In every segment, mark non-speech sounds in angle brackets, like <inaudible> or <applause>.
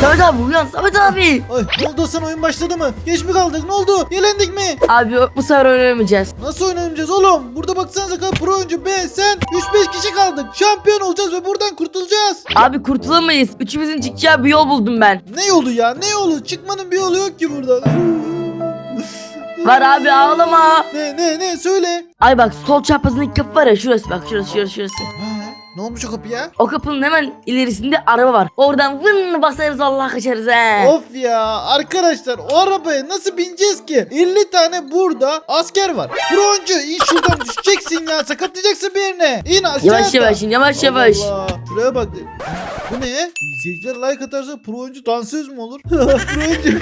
Samet abi uyan Samet abi. Ay ne oldu Hasan oyun başladı mı? Geç mi kaldık ne oldu? Yelendik mi? Abi bu sefer oynayamayacağız. Nasıl oynamayacağız oğlum? Burada baksanıza kadar pro oyuncu ben sen 3-5 kişi kaldık. Şampiyon olacağız ve buradan kurtulacağız. Abi kurtulamayız. Üçümüzün çıkacağı bir yol buldum ben. Ne yolu ya ne yolu? Çıkmanın bir yolu yok ki buradan. Var abi ağlama. Ne ne ne söyle. Ay bak sol çaprazındaki kapı var ya şurası bak şurası şurası şurası. Ha, ne olmuş o kapıya? O kapının hemen ilerisinde araba var. Oradan vın basarız Allah kaçarız he. Of ya arkadaşlar o arabaya nasıl bineceğiz ki? 50 tane burada asker var. Broncu in şuradan ya sakatlayacaksın bir yerine. İn aşağıya. Yavaş yavaş in, yavaş yavaş. Allah. Şuraya bak. Bu ne? İzleyiciler like atarsa pro oyuncu dansöz mü olur? <laughs> pro oyuncu,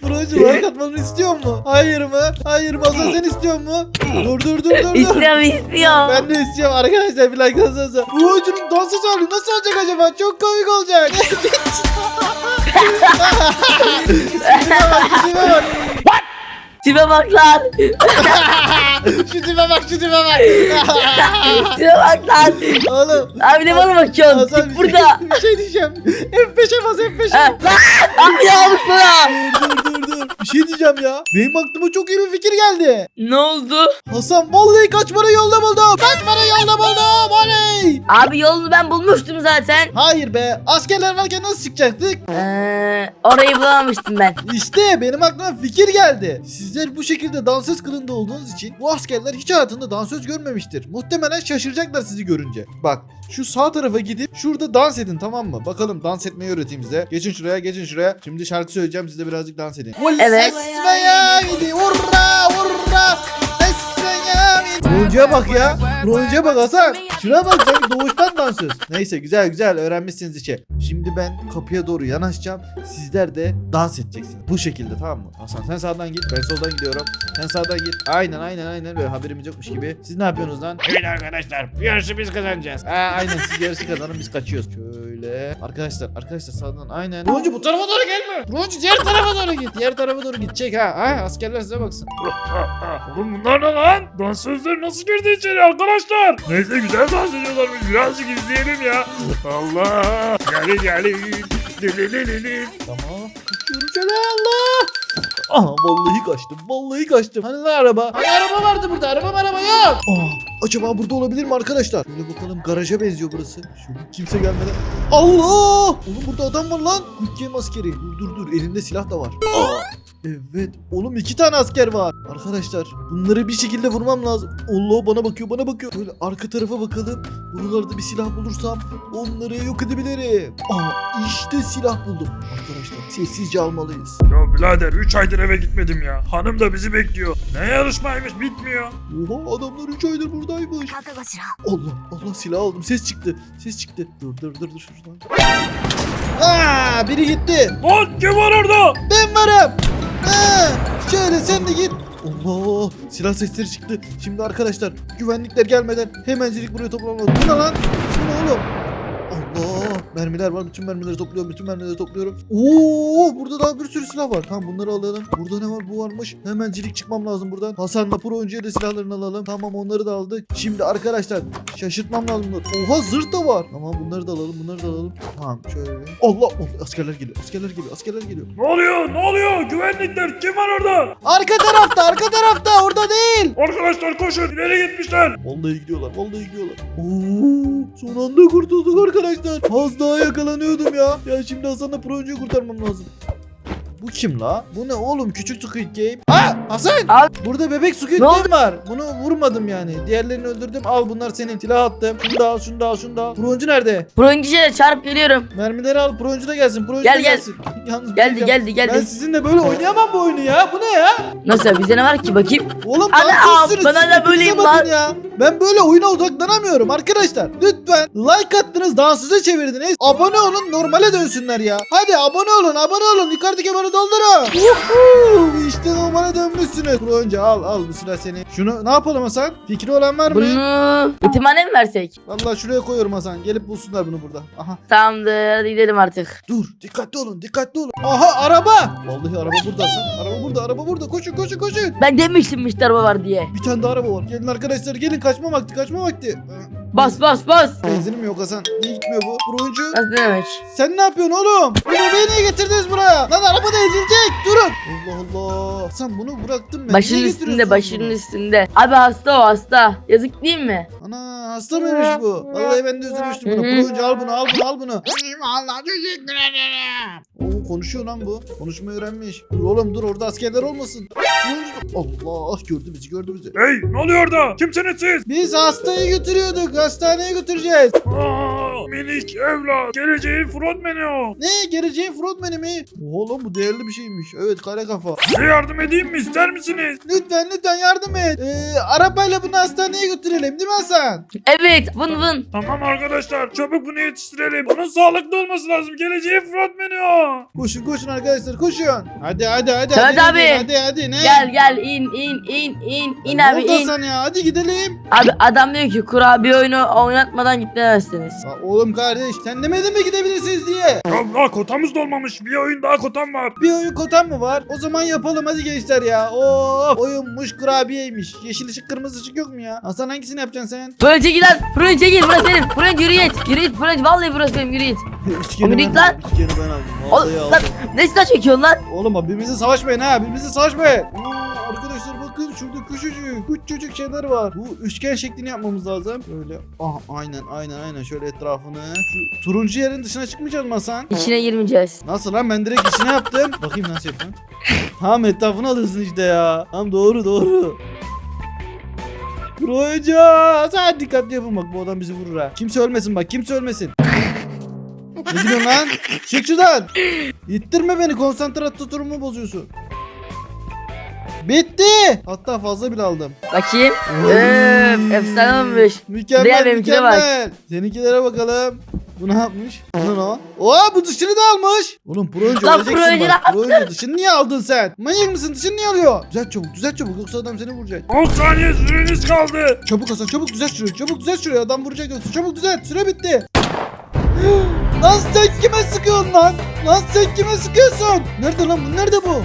<laughs> pro oyuncu like atmamı istiyor mu? Hayır mı? Hayır mı? Hasan sen istiyor mu? Dur dur dur dur. dur. İstiyorum istiyorum. Ben de istiyorum arkadaşlar bir like atsanıza. Pro oyuncunun dansöz hali nasıl olacak acaba? Çok komik olacak. <laughs> Tipe bak, tipe bak. Tipe bak lan. <laughs> Şu tipe bak, şu tipe bak. <laughs> Tipe bak lan. Oğlum. Abi ne bana bakıyorsun? Tip burada. Bir şey diyeceğim. F5'e bas F5'e. Ha, Lan. <laughs> Abi olmuş bana? dur dur dur. Bir şey diyeceğim ya. Benim aklıma çok iyi bir fikir geldi. Ne oldu? Hasan vallahi kaçmanın yolunu buldum. Kaçmanın yolunu buldum. Oley. Abi yolunu ben bulmuştum zaten. Hayır be. Askerler varken nasıl çıkacaktık? Ee, orayı bulamamıştım ben. İşte benim aklıma fikir geldi. Sizler bu şekilde dansöz kılığında olduğunuz için bu askerler hiç hayatında dansöz görmemiştir. Muhtemelen şaşıracaklar sizi görünce. Bak şu sağ tarafa gidip şurada dans edin tamam mı? Bakalım dans etmeyi öğreteyim size. Geçin şuraya geçin şuraya. Şimdi şarkı söyleyeceğim siz de birazcık dans edin. Evet. Hurra hurra Rolcuya bak ya. Rolcuya bak Hasan. Şuna bak sanki doğuştan dansöz. Neyse güzel güzel öğrenmişsiniz işi. Şimdi ben kapıya doğru yanaşacağım. Sizler de dans edeceksiniz. Bu şekilde tamam mı? Hasan sen sağdan git ben soldan gidiyorum. Sen sağdan git. Aynen aynen aynen böyle haberimiz yokmuş gibi. Siz ne yapıyorsunuz lan? Evet arkadaşlar bu yarışı biz kazanacağız. Ha, aynen siz yarışı kazanın biz kaçıyoruz. Şöyle. Arkadaşlar arkadaşlar sağdan aynen. Rolcu bu tarafa doğru gelme. Rolcu diğer tarafa doğru git. Diğer tarafa doğru gidecek ha. Ha askerler size baksın. Oğlum bunlar ne lan? Dansözler nasıl girdi içeri arkadaşlar? Neyse güzel dans ediyorlarmış. Birazcık izleyelim ya. Allah. Gelin gelin. Tamam. Şöyle Allah. Aha vallahi kaçtım. Vallahi kaçtım. Hani lan araba? Hani araba vardı burada. Araba araba yok. Aa, acaba burada olabilir mi arkadaşlar? Şöyle bakalım garaja benziyor burası. Şöyle kimse gelmeden. Allah! Oğlum burada adam var lan. Ülke askeri. Dur dur dur. Elinde silah da var. Aa! Evet. Oğlum iki tane asker var. Arkadaşlar bunları bir şekilde vurmam lazım. Allah bana bakıyor bana bakıyor. Böyle arka tarafa bakalım. Buralarda bir silah bulursam onları yok edebilirim. Aa işte silah buldum. Arkadaşlar sessizce almalıyız. Ya birader 3 aydır eve gitmedim ya. Hanım da bizi bekliyor. Ne yarışmaymış bitmiyor. Oha adamlar 3 aydır buradaymış. Allah Allah silah aldım ses çıktı. Ses çıktı. Dur dur dur dur şuradan. Aa biri gitti. Lan kim var orada? Ben varım. Aa, şöyle sen de git. Allah silah sesleri çıktı. Şimdi arkadaşlar güvenlikler gelmeden hemencilik buraya toplanmalı. Bu lan? Bu ne oğlum? Allah mermiler var. Bütün mermileri topluyorum. Bütün mermileri topluyorum. Oo burada daha bir sürü silah var. Tamam bunları alalım. Burada ne var? Bu varmış. Hemencilik çıkmam lazım buradan. Hasan'la pro oyuncuya da silahlarını alalım. Tamam onları da aldık. Şimdi arkadaşlar şaşırtmam lazım bunları. Oha zırh da var. Tamam bunları da alalım. Bunları da alalım. Tamam şöyle. Allah Allah askerler geliyor. Askerler geliyor. Askerler geliyor. Ne oluyor? Ne oluyor? Güvenlikler kim var orada? Arka tarafta, arka tarafta, orada değil. Arkadaşlar koşun ileri gitmişler. Vallahi gidiyorlar, vallahi gidiyorlar. Oo, son anda kurtulduk arkadaşlar. Az daha yakalanıyordum ya. Ya şimdi Hasan'la Pro'yu kurtarmam lazım. Bu kim la? Bu ne oğlum? Küçük Squid Game. Ha Hasan! Abi. Burada bebek Squid Game var. Bunu vurmadım yani. Diğerlerini öldürdüm. Al bunlar senin. Silah attım. Şunu da al, şunu da al, şunu da al. Pro'ncu nerede? Pronkişe çarp geliyorum. Mermileri al. Pro'ncu da gelsin. Pro'ncu Gel, da gel. gelsin. <laughs> Yalnız Geldi şey geldi geldi. Ben sizinle böyle oynayamam bu oyunu ya. Bu ne ya? Nasıl ya bize ne var ki bakayım. Oğlum Ana, hala hepinize böyleyim lan. Ya. Ben böyle oyuna odaklanamıyorum arkadaşlar. Lütfen like attınız dansöze çevirdiniz. Abone olun normale dönsünler ya. Hadi abone olun abone olun. Yukarıdaki abone doldurun. İşte normale dönmüşsünüz. Dur önce al al bu silah seni. Şunu ne yapalım Hasan? Fikri olan var mı? Bunu yetimhane mi versek? Vallahi şuraya koyuyorum Hasan. Gelip bulsunlar bunu burada. Aha. Tamamdır hadi gidelim artık. Dur dikkatli olun dikkatli dikkatli olun. Aha araba. Vallahi araba burada Hasan. Araba burada araba burada. Koşun koşun koşun. Ben demiştim işte araba var diye. Bir tane daha araba var. Gelin arkadaşlar gelin kaçma vakti kaçma vakti. Bas bas bas. Benzinim yok Hasan. Niye gitmiyor bu? Buruncu. Nasıl ne demek? Sen ne yapıyorsun oğlum? Bu bebeği niye getirdiniz buraya? Lan araba da ezilecek. Durun. Allah Allah. Sen bunu bıraktın ben. Başının Niye üstünde başının bunu? üstünde. Abi hasta o hasta. Yazık değil mi? Ana hasta mıymış bu? Vallahi ben de üzülmüştüm buna. Buruncu al bunu al bunu al bunu. Vallahi teşekkür ederim. Oo konuşuyor lan bu. Konuşmayı öğrenmiş. Dur oğlum dur orada askerler olmasın. Buruncu- Allah gördü bizi gördü bizi. Hey ne oluyor orada? Kimsiniz siz? Biz hastayı götürüyorduk. Hastaneye götüreceğiz. Aa, minik evlat. Geleceğin frontmeni o. Ne? Geleceğin frontmeni mi? Oğlum bu değerli bir şeymiş. Evet kare kafa. Size yardım edeyim mi? İster misiniz? Lütfen lütfen yardım et. Ee, arabayla bunu hastaneye götürelim değil mi Hasan? Evet vın vın. Tamam arkadaşlar çabuk bunu yetiştirelim. Bunun sağlıklı olması lazım. Geleceğin frontmeni o. Koşun koşun arkadaşlar koşun. Hadi hadi hadi. Samet hadi, abi. Hadi hadi ne? Gel gel in in in in in Ne abi oldu in. Hasan ya? Hadi gidelim. Abi adam diyor ki kurabiye oyunu oynatmadan gitmezsiniz. Ya oğlum kardeş sen demedin mi gidebilirsiniz diye? Allah kotamız dolmamış. Bir oyun daha kotam var. Bir oyun kotan mı var? O zaman yapalım hadi gençler ya. Oo, oyunmuş kurabiyeymiş. Yeşil ışık kırmızı ışık yok mu ya? Hasan hangisini yapacaksın sen? Fırın çekil lan. Fırın çekil burası benim. Fırın yürü git. Yürü git fırın. Vallahi burası benim yürü git. Üçgeni Oğlum, ben lan. Üçgeni ben aldım. Oğlum, Vallahi lan, aldım. ne silah çekiyorsun lan? Oğlum bak birbirinizle savaşmayın ha. Birbirinizle savaşmayın. Oo, arkadaşlar bakın şurada küçücük küçücük şeyler var. Bu üçgen şeklini yapmamız lazım. Böyle. Aha aynen aynen aynen şöyle etrafını. Şu turuncu yerin dışına çıkmayacağız mı Hasan? İçine girmeyeceğiz. Nasıl lan ben direkt içine yaptım. Bakayım nasıl yaptım. Tamam etrafını alırsın işte ya. Tamam doğru doğru. Proca sen dikkatli yapın bak bu adam bizi vurur ha. Kimse ölmesin bak kimse ölmesin. ne diyorsun lan? Çık şuradan. İttirme beni konsantraturumu bozuyorsun. Bitti. Hatta fazla bile aldım. Bakayım. Öf efsane olmuş. Mükemmel Buraya benimkine bak. mükemmel. Seninkilere bakalım. Bu ne yapmış? Bu ne o? Oo bu dışını da almış. Oğlum pro oyuncu Lan pro oyuncu bak. Pro oyuncu dışını niye aldın sen? Manyak mısın? Dışını niye alıyor? Düzelt çabuk düzelt çabuk yoksa adam seni vuracak. 10 saniye süreniz kaldı. Çabuk Hasan çabuk düzelt şurayı. Çabuk düzelt şurayı adam vuracak yoksa. Çabuk düzelt süre bitti. <gasps> lan sen kime sıkıyorsun lan? Lan sen kime sıkıyorsun? Nerede lan bu? Nerede bu?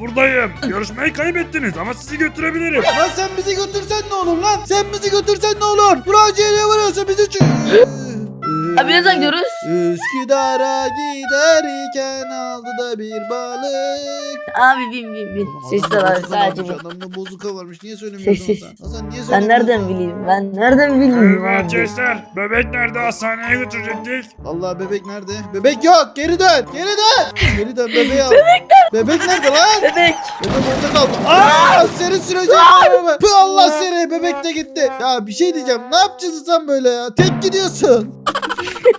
Buradayım. <laughs> Yarışmayı kaybettiniz ama sizi götürebilirim. Lan sen bizi götürsen ne olur lan? Sen bizi götürsen ne olur? Projeyle vuruyorsa bizi çı... <laughs> Abi ne zaman gidiyoruz? Üsküdar'a giderken aldı da bir balık. Abi bin bin bin. Sessiz Adamda var sadece bu. Adamda bozuka varmış. Niye söylemiyorsun Sessiz. Hasan? Hasan niye Ben söylemiyorsun? nereden bileyim? Ben nereden bileyim? Gençler. Bebek nerede? Hastaneye götürecektik. Allah bebek nerede? Bebek yok. Geri dön. Geri dön. Geri dön bebeği al. Bebek nerede? Bebek nerede lan? Bebek. Bebek orada kaldı. Aa, seni süreceğim araba. Pı Allah seni. Bebek de gitti. Ya bir şey diyeceğim. Ne yapacağız sen böyle ya? Tek gidiyorsun.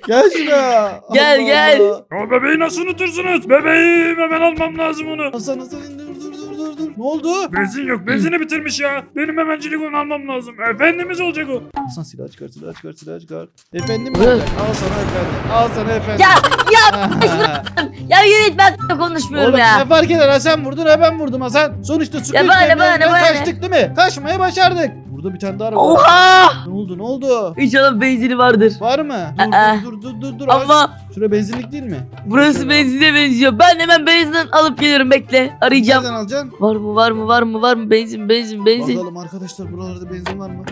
Gel şuraya. Gel, Allah gel. Allah. O bebeği nasıl unutursunuz? Bebeğim hemen almam lazım onu. Hasan Hasan dur dur dur dur dur. Ne oldu? Benzin yok. Benzini bitirmiş ya. Benim hemencilik onu almam lazım. Efendimiz olacak o. Hasan silah çıkar silah çıkar silah çıkar. Efendim Buyur. al sana efendim. Al sana efendim. Ya ya <laughs> <laughs> ya yürü git ben konuşmuyorum Oğlum ya. ne fark eder ha sen vurdun ha ben vurdum Hasan. Sonuçta Squid Ya bana, bana. kaçtık değil mi? Kaçmayı başardık. Burada bir tane daha araba var. Oha! Ne oldu ne oldu? İnşallah benzini vardır. Var mı? Aa. Dur dur dur dur dur. Ama Şurada benzinlik değil mi? burası benzine benziyor. Ben hemen benzin alıp geliyorum bekle. Arayacağım. Nereden alacaksın? Var mı var mı var mı var mı benzin benzin benzin. Bakalım arkadaşlar buralarda benzin var mı?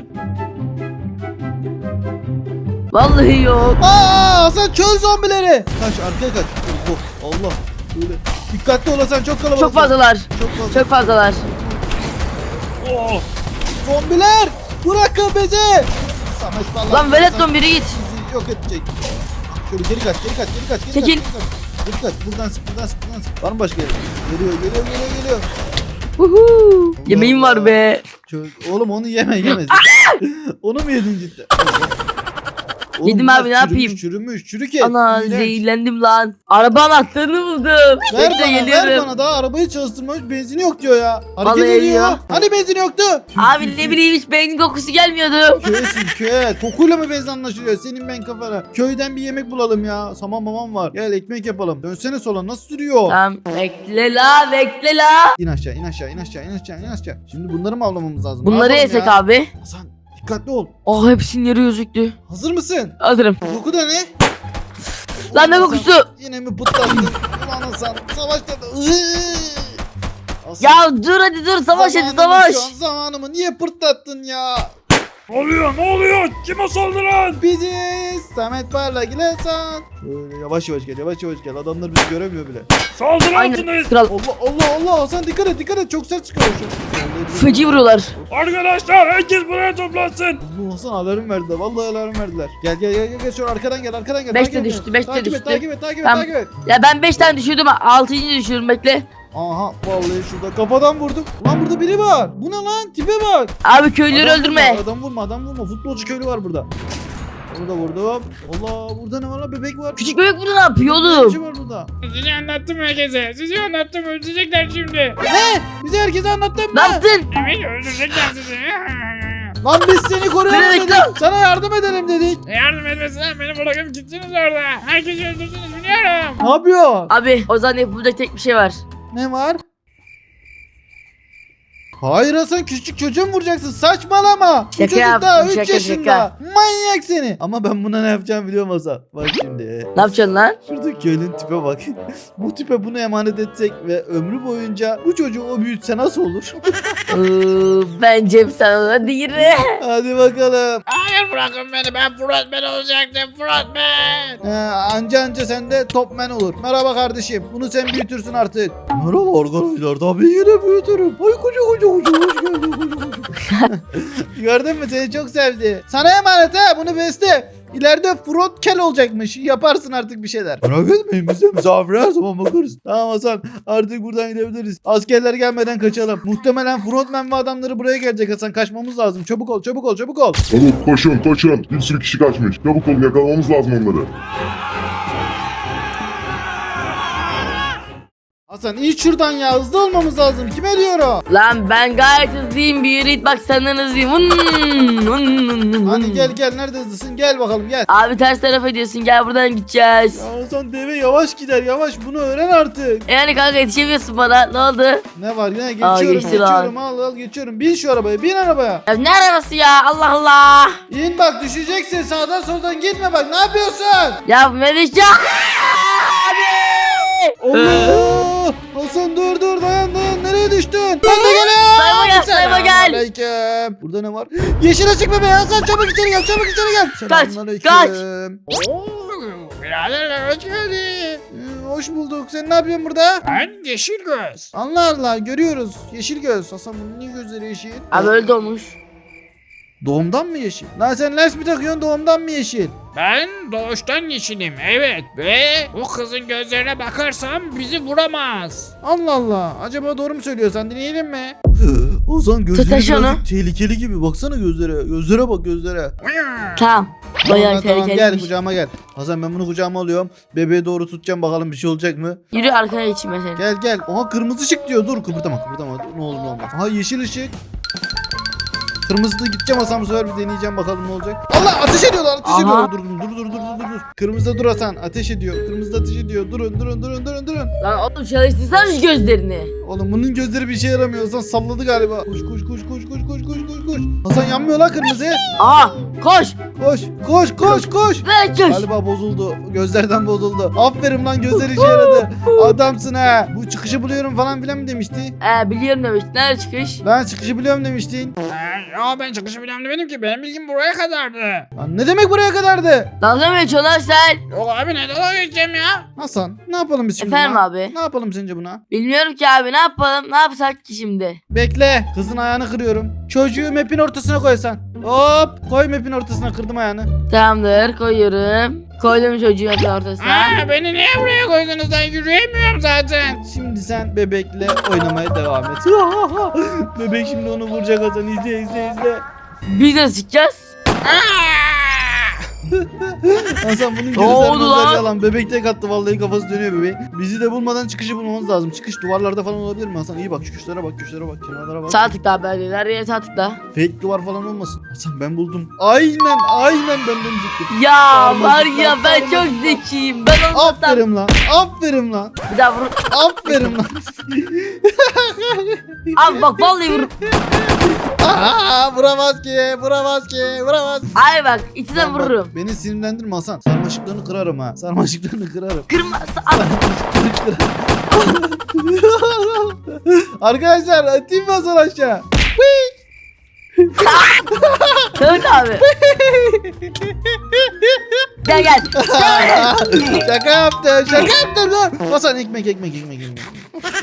Vallahi yok. Aa Hasan çöl zombileri. Kaç arkaya kaç. Allah Allah. Böyle. Dikkatli ol çok kalabalık. Çok fazlalar. Çok fazla. Çok fazlalar. Oh. Zombiler. Bırakın bizi. Samet vallahi. Lan velet biri git. Bizi yok edecek. Şöyle geri kaç geri kaç geri kaç. Geri Çekil. Kaç, geri kaç. Geri kaç. Buradan sık buradan sık buradan sık. Var mı başka yer? Geliyor geliyor geliyor geliyor. Huhu. Yemeğim var be. Çö- Oğlum onu yeme yeme. <laughs> onu mu yedin cidden? <laughs> Oğlum bunlar abi, ne çürümüş, yapayım? Çürümüş çürük et. Ana İğrenç. zehirlendim lan. Araba anahtarını buldum. Ver Bekle bana ver bana daha arabayı çalıştırmamış benzini yok diyor ya. Hareket Vallahi ediyor. ediyor. Hani benzin yoktu? Abi ne bileyim hiç benzin kokusu gelmiyordu. Köysin köye. Kokuyla mı benzin anlaşılıyor? Senin ben kafana. Köyden bir yemek bulalım ya. Saman mamam var. Gel ekmek yapalım. Dönsene sola nasıl sürüyor? Tamam bekle la bekle la. İn aşağı in aşağı in aşağı in aşağı in aşağı. Şimdi bunları mı avlamamız lazım? Ne Bunları yapalım yesek ya? abi. Hasan dikkatli ol. Oh hepsinin yeri gözüktü. Hazır mısın? Hazırım. Koku da ne? Lan ne Ulan kokusu? Yine mi pıtlattın? Ulan Hasan savaşta da. Hasan, Ya dur hadi dur savaş hadi zamanımı savaş. şu an Zamanımı niye pırtlattın ya? Ne oluyor ne oluyor? Kime saldıran? Biziz. Samet Parlak ile. Şöyle yavaş yavaş gel yavaş yavaş gel. Adamlar bizi göremiyor bile. Saldırı Aynen altındayız. kral. Allah Allah Allah Hasan dikkat et dikkat et çok ses çıkıyor şu. Feci vuruyorlar. Arkadaşlar herkes buraya toplansın. Allah Hasan alarm verdiler. Vallahi alarm verdiler. Gel gel gel gel, gel. Şöyle arkadan gel arkadan gel. Beş Takip de et. düştü, beş de takip düştü. Et, takip et takip et Tamam. takip et. Ya ben 5 tane düşürdüm 6. düşürdüm bekle. Aha vallahi şurada kafadan vurdum. Lan burada biri var. Bu ne lan? Tipe bak. Abi köylüleri Adam öldürme. Vurma, adam vurma adam vurma. Futbolcu köylü var burada. Onu da vurdum. Allah burada ne var lan bebek var. Küçük bebek burada ne yapıyor Ne oğlum? var burada? Sizi anlattım herkese. Sizi anlattım. Öldürecekler şimdi. Ne? Bize herkese anlattın mı? Ne yaptın? Evet öldürecekler sizi. <laughs> Lan biz seni koruyalım dedik. Sana yardım edelim dedik. Yardım etmesinler beni bırakıp gittiniz orada. Herkesi öldürdünüz biliyorum. Ne yapıyor? Abi o zaman yapılacak tek bir şey var. मेहमान Hayır Hasan küçük çocuğu mu vuracaksın? Saçmalama. Bu Şaka çocuk yaptım, daha 3 şaka, yaşında. şaka. Manyak seni. Ama ben buna ne yapacağımı biliyorum Hasan. Bak şimdi. Ne yapacaksın lan? Şuradaki köylünün tipe bak. <laughs> bu tipe bunu emanet etsek ve ömrü boyunca bu çocuğu o büyütse nasıl olur? <laughs> Iıı, bence sen ona değil. <laughs> Hadi bakalım. Hayır bırakın beni. Ben frontman olacaktım. Frontman. Ee, anca anca sen de topman olur. Merhaba kardeşim. Bunu sen büyütürsün artık. Merhaba arkadaşlar. Tabii yine büyütürüm. Ay koca koca koca hoş geldin koca koca. Gördün mü seni çok sevdi. Sana emanet ha bunu beste. İleride front kel olacakmış. Yaparsın artık bir şeyler. Merak etmeyin biz de misafir her zaman bakarız. Tamam Hasan artık buradan gidebiliriz. Askerler gelmeden kaçalım. Muhtemelen frontman ve adamları buraya gelecek Hasan. Kaçmamız lazım. Çabuk ol çabuk ol çabuk ol. Çabuk koşun koşun. Bir sürü kişi kaçmış. Çabuk olun yakalamamız lazım onları. Hasan in şuradan ya hızlı olmamız lazım. Kime diyor o? Lan ben gayet hızlıyım bir yürü git bak senden hızlıyım. Vın, vın, vın, vın. Hadi gel gel nerede hızlısın gel bakalım gel. Abi ters tarafa diyorsun gel buradan gideceğiz. Ya Hasan deve yavaş gider yavaş bunu öğren artık. E Yani kanka yetişemiyorsun bana ne oldu? Ne var yine Aa, geçiyorum geçti lan. geçiyorum al al geçiyorum. Bin şu arabaya bin arabaya. Ya ne arabası ya Allah Allah. İn bak düşeceksin sağdan soldan gitme bak ne yapıyorsun? Ya Meliş ya. Hasan dur dur dayan dayan nereye düştün? Ben de geliyorum. Sayma gel, sayma gel. Selamünaleyküm. Burada ne var? Yeşil açık bebeği Hasan çabuk içeri gel çabuk içeri gel. Kaç, Selamünaleyküm. kaç. Oo, biraderler hoş geldin. Ee, hoş bulduk. Sen ne yapıyorsun burada? Ben yeşil göz. Allah Allah görüyoruz. Yeşil göz. Hasan bunun niye gözleri yeşil? Abi öyle olmuş. Doğumdan mı yeşil? Lan sen lens mi takıyorsun doğumdan mı yeşil? Ben doğuştan yeşilim evet ve o kızın gözlerine bakarsam bizi vuramaz. Allah Allah. Acaba doğru mu söylüyorsan dinleyelim mi? <laughs> Ozan gözleri Tutaş onu. birazcık tehlikeli gibi. Baksana gözlere. Gözlere bak gözlere. Tamam. Tamam, Bayağı tamam, gel tehlikeliymiş. kucağıma gel. Hasan ben bunu kucağıma alıyorum. Bebeğe doğru tutacağım bakalım bir şey olacak mı? Yürü arkaya geçeyim ben seni. Gel gel. Aha kırmızı ışık diyor. Dur kıpırdama kıpırdama. Ne olur ne olmaz. Aha yeşil ışık. Kırmızı da gideceğim Hasan bu sefer bir deneyeceğim bakalım ne olacak. Allah ateş ediyorlar ateş Aha. ediyorlar. Dur dur dur dur dur dur. Kırmızıda dur Hasan ateş ediyor. Kırmızıda ateş ediyor. Durun durun durun durun durun. Lan oğlum çalıştırsana şu gözlerini. Oğlum bunun gözleri bir şey yaramıyor. Hasan salladı galiba. Koş koş koş koş koş koş koş koş koş. Hasan yanmıyor lan kırmızı. Aha koş. Koş koş koş koş. Ve koş. Galiba bozuldu. Gözlerden bozuldu. Aferin lan gözleri işe yaradı. Adamsın ha. Bu çıkışı buluyorum falan filan mı demişti? Ee, biliyorum demiştin. Nerede çıkış? Ben çıkışı biliyorum demiştin. Ya ben çıkışı bilen demedim ki benim bilgim buraya kadardı. Lan ne demek buraya kadardı? Dalga mı geçiyorsun lan sen? Yok abi ne dalga geçeceğim ya? Hasan ne yapalım biz şimdi Efendim buna? abi. Ne yapalım sence buna? Bilmiyorum ki abi ne yapalım? Ne yapsak ki şimdi? Bekle. Kızın ayağını kırıyorum. Çocuğu map'in ortasına koysan. Hop koy map'in ortasına kırdım ayağını. Tamamdır koyuyorum. Koydum çocuğu yapın ortasına. Aa, beni niye buraya koydunuz ben yürüyemiyorum zaten. Şimdi sen bebekle oynamaya devam et. Bebek şimdi onu vuracak Hasan. İzle izle izle. Biz de sıkacağız. Aa! Hasan bunun Ne gözler oldu gözler lan? yalan. Bebek tek attı vallahi kafası dönüyor bebeğin. Bizi de bulmadan çıkışı bulmamız lazım. Çıkış duvarlarda falan olabilir mi Hasan? İyi bak çıkışlara bak, köşelere bak, kenarlara bak. Sağ tıkla Her yere sağ tıkla. Fake duvar falan olmasın. Hasan ben buldum. Aynen aynen benden zıttım. Ya Sarmadık var ya ben sarmadık çok zekiyim. Ben olmasam. Aferin lan. Aferin lan. Bir daha vur. Aferin lan. Abi bak vallahi vur. <laughs> Aa, vuramaz ki, vuramaz ki, vuramaz. Ay bak içine Bak, bak, vururum. Beni sinirlendirme Hasan. Sarmaşıklarını kırarım ha. Sarmaşıklarını kırarım. Kırmazsa al. <laughs> Arkadaşlar atayım mı Hasan aşağı? <laughs> Söğüt abi. gel. Gel. <laughs> şaka yaptım, şaka yaptım lan. Hasan ekmek, ekmek, ekmek, ekmek.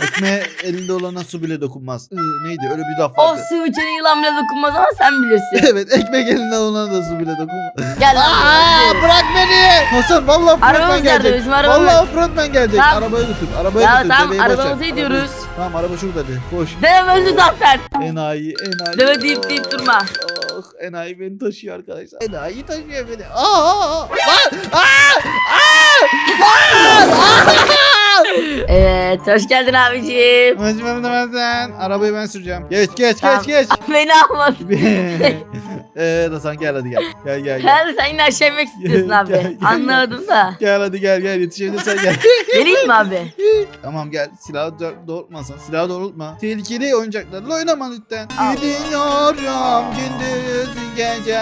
Ekmeğe elinde olana su bile dokunmaz. Neydi öyle bir laf O vardı. sıvı içine yılan bile dokunmaz ama sen bilirsin. <laughs> evet ekmek elinde olana da su bile dokunmaz. Gel lan. Aa, bırak beni. Hasan vallahi frontman Arabamız nerede gelecek. bizim arabamız? Vallahi frontman gelecek. Tamam. Arabaya götür. Arabaya Ya götür. tamam bebeği boş ver. arabamıza gidiyoruz. Tamam araba şurada de. Koş. Dedem öldü zaten. Enayi, enayi. Deve deyip deyip durma. Oh, enayi beni taşıyor arkadaşlar. Enayi taşıyor beni. Aa, aa, aa. Lan! Aa! Evet hoş geldin abiciğim. Mecmurum demezsen. Arabayı ben süreceğim. Geç geç geç geç. Beni almadın. <laughs> Eee Hasan gel hadi gel. Gel gel gel. Herhalde sen yine aşağı inmek istiyorsun <laughs> Gel, abi. gel. Anladım da. Gel hadi gel gel yetişebilirsen gel. <laughs> Geleyim mi abi? <laughs> tamam gel silahı do- doğrultma sen. Silahı doğrultma. Tehlikeli oyuncaklarla oynama lütfen. Al. Gidiyorum gündüz gece.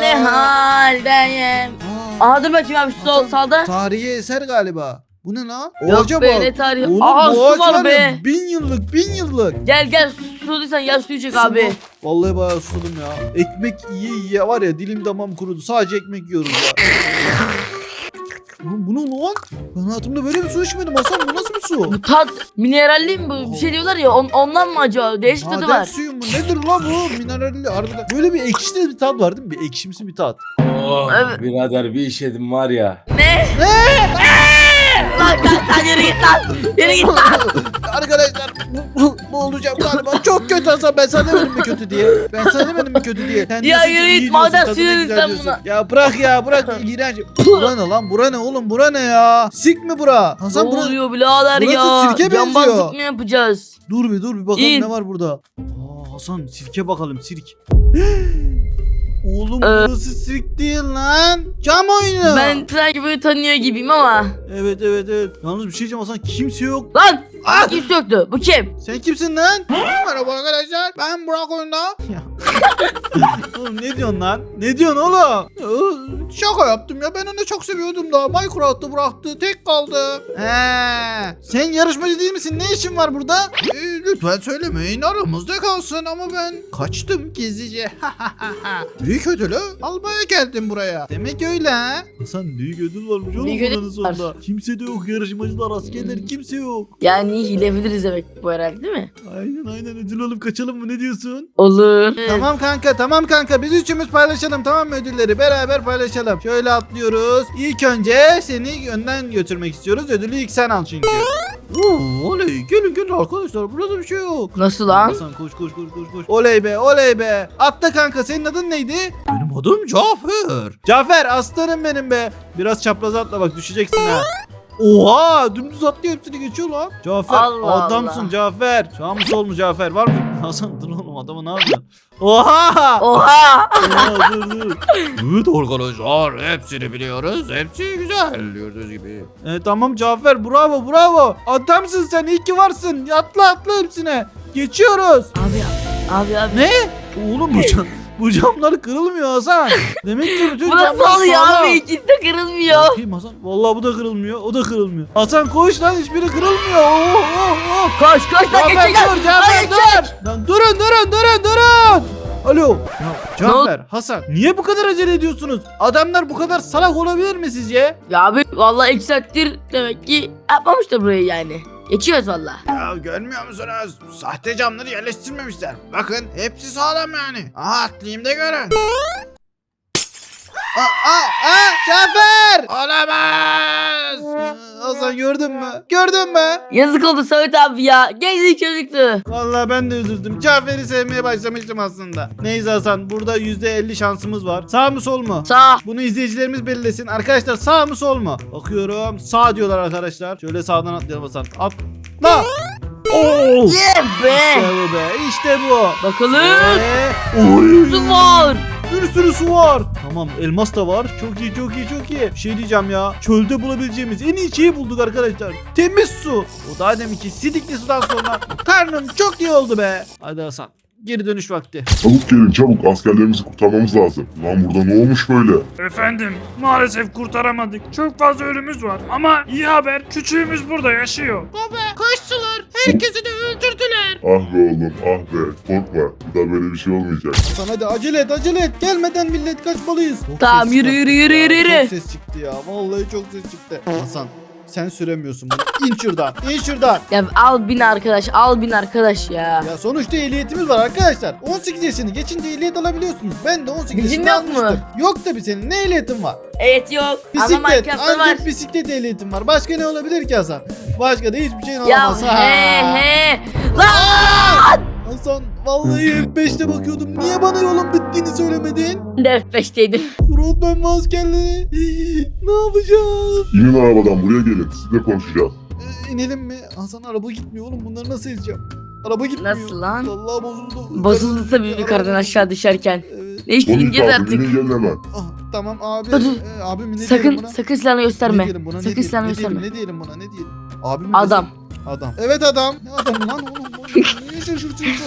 ne haldeyim. Aa, Aha dur bakayım abi şu sol sağda. Tarihi eser galiba. Bu ne lan? Yok ağaca be bak. ne tarihi. Oğlum Aha bu su ağaç var var be. ya bin yıllık bin yıllık. Gel gel susadıysan suyu çek abi. Vallahi bayağı susadım ya. Ekmek yiye yiye var ya dilim damam kurudu. Sadece ekmek yiyoruz ya. Oğlum bu ne lan? Ben hayatımda böyle bir su içmedim Hasan. Bu nasıl bir su? Bu tat mineralli mi bu? Bir şey diyorlar ya on, ondan mı acaba? Değişik tadı Maden var. suyu mu? Nedir lan bu? Mineralli harbiden. Böyle bir ekşi bir tat var değil mi? Bir ekşimsi bir tat. Oh, Evet. birader bir işedim var ya. Ne? Lan lan lan yürü git lan. Yürü git lan. Arkadaşlar bu, bu, bu olacağım galiba. Çok kötü Hasan. Ben sana demedim mi kötü diye? Ben sana demedim mi kötü diye? Sen Ya diyorsun ki yürü iyi git, diyorsun, suyu güzel sen diyorsun. buna. Ya bırak ya bırak. <laughs> İğrenç. bura ne lan? Bura ne oğlum? Bura ne ya? Sik mi bura? Ne Hasan bura... oluyor birader burası ya? sirke benziyor. mı yapacağız? Dur bir dur bir bakalım İn. ne var burada. Aa, Hasan sirke bakalım sirk. <gasps> Oğlum Ee, burası sirk değil lan. Cam oyunu. Ben sanki böyle tanıyor gibiyim ama. Evet evet evet. Yalnız bir şey diyeceğim Hasan kimse yok. Lan! Ah! Kim söktü? Bu kim? Sen kimsin lan? Merhaba arkadaşlar. Ben Burak oyunda. <laughs> oğlum ne diyorsun lan? Ne diyorsun oğlum? Ee, Şaka yaptım ya. Ben onu çok seviyordum da. Minecraft'ı bıraktı. Tek kaldı. He. Sen yarışmacı değil misin? Ne işin var burada? Ee, lütfen söylemeyin. Aramızda kalsın ama ben kaçtım gizlice. <laughs> büyük ödülü almaya geldim buraya. Demek öyle ha. Hasan büyük ödül varmış oğlum Büyük ödül buranın sonunda. Kimse de yok. Yarışmacılar, askerler kimse yok. Yani hilebiliriz demek bu herhalde değil mi? Aynen aynen ödül alıp kaçalım mı ne diyorsun? Olur. Tamam kanka tamam kanka biz üçümüz paylaşalım tamam mı ödülleri beraber paylaşalım. Şöyle atlıyoruz. İlk önce seni önden götürmek istiyoruz ödülü ilk sen al çünkü. Oo, oley gelin gelin arkadaşlar burada bir şey yok. Nasıl lan? Hasan koş koş koş koş koş. Oley be oley be. Atla kanka senin adın neydi? Benim adım Cafer. Cafer aslanım benim be. Biraz çapraz atla bak düşeceksin ha. Oha dümdüz atlıyor hepsini geçiyor lan. Cafer Allah adamsın Allah. Cafer. Sağ mı sol mu Cafer var mı? <laughs> Hasan dur oğlum adamı ne yapıyorsun? Oha! Oha! Oha dur dur. Evet arkadaşlar hepsini biliyoruz. Hepsi güzel. Gördüğünüz gibi. E, tamam Cafer bravo bravo. Adamsın sen iyi ki varsın. Atla atla hepsine. Geçiyoruz. Abi abi abi. Ne? Oğlum bu <laughs> bu camlar kırılmıyor Hasan. Demek ki bütün Bu nasıl camlar oluyor sağlam. abi? İkisi de kırılmıyor. Bakayım Hasan. Vallahi bu da kırılmıyor. O da kırılmıyor. Hasan koş lan hiçbiri kırılmıyor. Oh, oh, oh. Koş koş lan Cafer geçecek. dur Cafer dur. Lan durun durun durun durun. Alo. Ya? Cafer, Hasan niye bu kadar acele ediyorsunuz? Adamlar bu kadar salak olabilir mi sizce? Ya abi vallahi iki saattir demek ki yapmamışlar burayı yani. Geçiyoruz valla. Ya görmüyor musunuz? Sahte camları yerleştirmemişler. Bakın hepsi sağlam yani. Aha atlayayım da görün. Aa, aa, aa, Cafer! Olamaz. Hasan gördün mü? Gördün mü? Yazık oldu Söğüt abi ya. Gençlik çocuktu. Vallahi ben de üzüldüm. Cafer'i sevmeye başlamıştım aslında. Neyse Hasan burada %50 şansımız var. Sağ mı sol mu? Sağ. Bunu izleyicilerimiz belirlesin. Arkadaşlar sağ mı sol mu? Bakıyorum. Sağ diyorlar arkadaşlar. Şöyle sağdan atlayalım Hasan. Atla. Oo! Yeah be. İşte bu be. İşte bu. Bakalım. Ve... Su var. Bir sürü su var. Tamam elmas da var. Çok iyi çok iyi çok iyi. Bir şey diyeceğim ya. Çölde bulabileceğimiz en iyi şeyi bulduk arkadaşlar. Temiz su. O daha deminki sidikli sudan sonra karnım çok iyi oldu be. Hadi Hasan. Geri dönüş vakti. Çabuk gelin çabuk askerlerimizi kurtarmamız lazım. Lan burada ne olmuş böyle? Efendim maalesef kurtaramadık. Çok fazla ölümümüz var. Ama iyi haber küçüğümüz burada yaşıyor. Kaçtılar. Herkesi de öldürdüler. Ah be oğlum ah be korkma. Bir daha böyle bir şey olmayacak. Hasan hadi acele et acele et. Gelmeden millet kaçmalıyız. Çok Tamam, ses yürü, yürü, yürü, Ya, yürü, yürü. Çok ses çıktı ya. Vallahi çok ses çıktı. Hasan sen süremiyorsun bunu. İn şuradan. İn şuradan. Ya al bin arkadaş al bin arkadaş ya. Ya sonuçta ehliyetimiz var arkadaşlar. 18 yaşını geçince ehliyet alabiliyorsunuz. Ben de 18 Bizim yaşında yok mu? almıştım. Yok tabii senin. Ne ehliyetin var? Evet yok ama Bisiklet. Minecraft'ta var. Ancak bisiklet ehliyetin var. Başka ne olabilir ki Hasan? Başka da hiçbir şeyin Ya olamaz. he Ha. <laughs> he. Lan! Hasan vallahi F5'te bakıyordum. Niye bana yolun bittiğini söylemedin? De F5'teydim. Frontman ve askerleri. <laughs> ne yapacağız? İnin arabadan buraya gelin. Sizinle konuşacağız. Ee, inelim mi? Hasan araba gitmiyor oğlum. Bunları nasıl ezeceğim? Araba gitmiyor. Nasıl lan? Vallahi bozuldu. Bozuldu tabii yukarıdan aşağı düşerken. Evet. Neyse Polis lazım. artık. İnin gelin hemen. Ah, tamam abi. Dur. Ee, abim ne diyelim Sakın buna? sakın silahını Ne gösterme. diyelim buna? ne Sakın diyelim? silahını ne diyelim? gösterme. Ne diyelim buna? Ne diyelim? Abim mi Adam. Adam. Evet adam. Ne adam lan oğlum? Oğlum. Niye şaşırtıyorsun?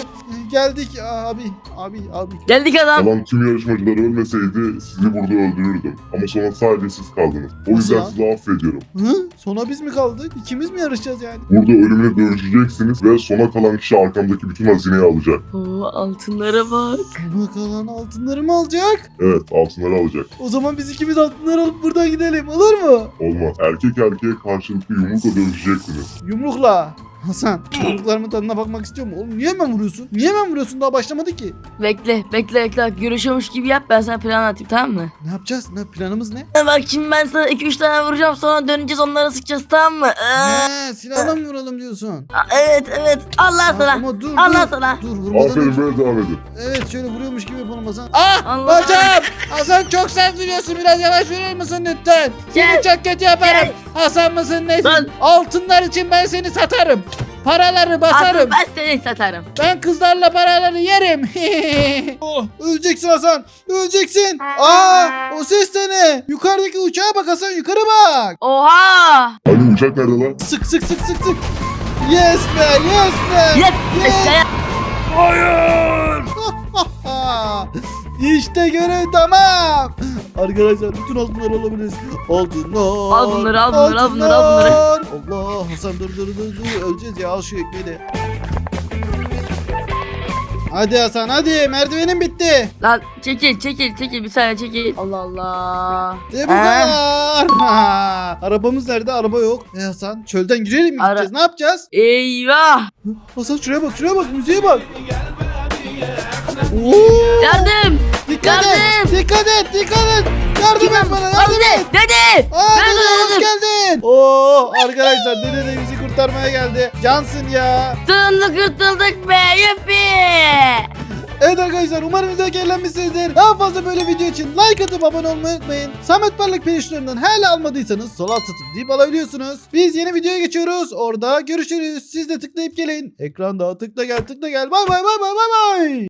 Geldik abi. Abi abi. Geldik adam. Kalan tüm yarışmacılar ölmeseydi sizi burada öldürürdüm. Ama sonra sadece siz kaldınız. O yüzden ya? sizi affediyorum. Hı? Sona biz mi kaldık? İkimiz mi yarışacağız yani? Burada ölümüne dövüşeceksiniz ve sona kalan kişi arkamdaki bütün hazineyi alacak. Oo, altınlara bak. Sona kalan altınları mı alacak? Evet altınları alacak. O zaman biz ikimiz altınları alıp buradan gidelim. Olur mu? Olmaz. Erkek erkeğe karşılıklı yumrukla dövüşeceksiniz. Yumrukla. Hasan, yumruklarımın tadına bakmak istiyor mu? Oğlum niye hemen vuruyorsun? Niye hemen vuruyorsun? Daha başlamadı ki. Bekle bekle bekle. Görüşüyormuş gibi yap ben sana plan atayım tamam mı? Ne yapacağız? Ne planımız ne? Ha, Bak şimdi ben sana 2-3 tane vuracağım sonra döneceğiz onlara sıkacağız tamam mı? Ee, He, silahla mı vuralım diyorsun? evet evet Allah sana. Ama dur Allah dur. sana. Dur vurmadan Aferin önce. böyle devam edin. Evet şöyle vuruyormuş gibi yapalım Hasan. Ah Allah. bacağım. Hasan çok sert vuruyorsun. Biraz yavaş vurur musun lütfen? Gel. Seni çok kötü yaparım. Gel. Hasan mısın nesin? Lan. Altınlar için ben seni satarım. Paraları basarım. Asıl ben seni satarım. Ben kızlarla paraları yerim. <laughs> oh, öleceksin Hasan. Öleceksin. Aa, o ses de ne? Yukarıdaki uçağa bak Hasan yukarı bak. Oha. Hani uçak nerede lan? Sık sık sık sık sık. Yes be yes be. Yes. Yes. aşağıya. Hayır. <laughs> <laughs> İşte görev tamam. Arkadaşlar bütün altınları alabiliriz. Altınlar. Al bunları, al bunları, al bunları, al bunları. altınlar. Allah Hasan dur dur dur dur öleceğiz ya al şu ekmeği de. Hadi Hasan hadi merdivenin bitti. Lan çekil çekil çekil bir saniye çekil. Allah Allah. De bu kadar. Ha, <laughs> Arabamız nerede? Araba yok. E Hasan çölden girelim mi Ara- gideceğiz? Ne yapacağız? Eyvah. Hasan şuraya bak şuraya bak müziğe bak. Oo, Yardım. dikkat et yardım. dikkat et dikkat et. Yardım et bana yardım et. Dede. Aa Ben dede hoş öldüm. geldin. Oo arkadaşlar dede de bizi kurtarmaya geldi. Cansın ya. Sonunda kurtulduk be yuppi. Evet arkadaşlar umarım izlerken eğlenmişsinizdir. Daha fazla böyle video için like atıp abone olmayı unutmayın. Samet Parlak perişlerinden hala almadıysanız sol alt tıklayıp deyip alabiliyorsunuz. Biz yeni videoya geçiyoruz. Orada görüşürüz. Siz de tıklayıp gelin. Ekranda tıkla gel tıkla gel. Bay bay bay bay bay bay.